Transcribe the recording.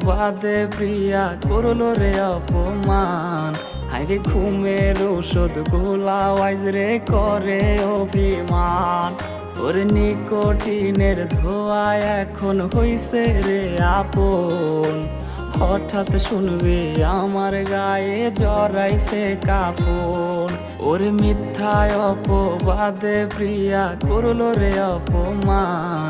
অপবাদে প্রিয়া করল রে অপমান। আরে ঘুমের ওষুধ গোলা রে করে অভিমান। ওর নিকোটিনের ধোয়া এখন হইছে রে আপন। হঠাৎ শুনবে আমার গায়ে জড়াইছে কাফন। ওর মিথ্যায় অপবাদে প্রিয়া করল রে অপমান।